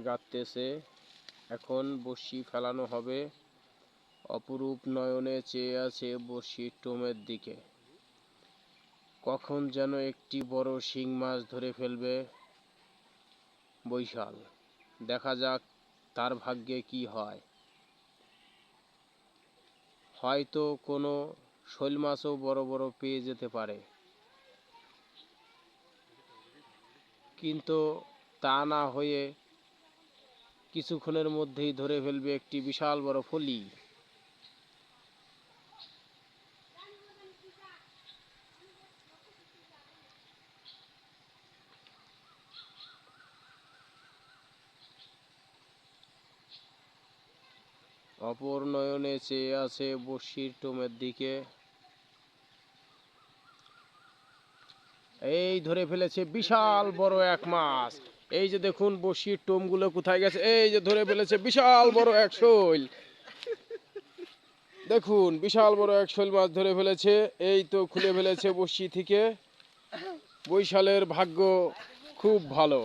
গাঁততেছে এখন বড়শি ফেলানো হবে। অপরূপ নয়নে চেয়ে আছে বড়শির টোমের দিকে। কখন যেন একটি বড় শিং মাছ ধরে ফেলবে বৈশাল। দেখা যাক তার ভাগ্যে কি হয়। হয়তো কোনো শৈল মাছও বড় বড় পেয়ে যেতে পারে। কিন্তু তা না হয়ে কিছুক্ষণের মধ্যেই ধরে ফেলবে একটি বিশাল বড় ফলি। অপর নয়নে চেয়ে আছে বড়শির টোমের দিকে। এই ধরে ফেলেছে বিশাল বড় এক মাছ। এই যে দেখুন বসির টোমগুলো কোথায় গেছে? এই যে ধরে ফেলেছে বিশাল বড় এক শৈল। দেখুন, বিশাল বড় এক শৈল মাছ ধরে ফেলেছে। এই তো খুলে ফেলেছে বসি থেকে। বৈশালের ভাগ্য খুব ভালো।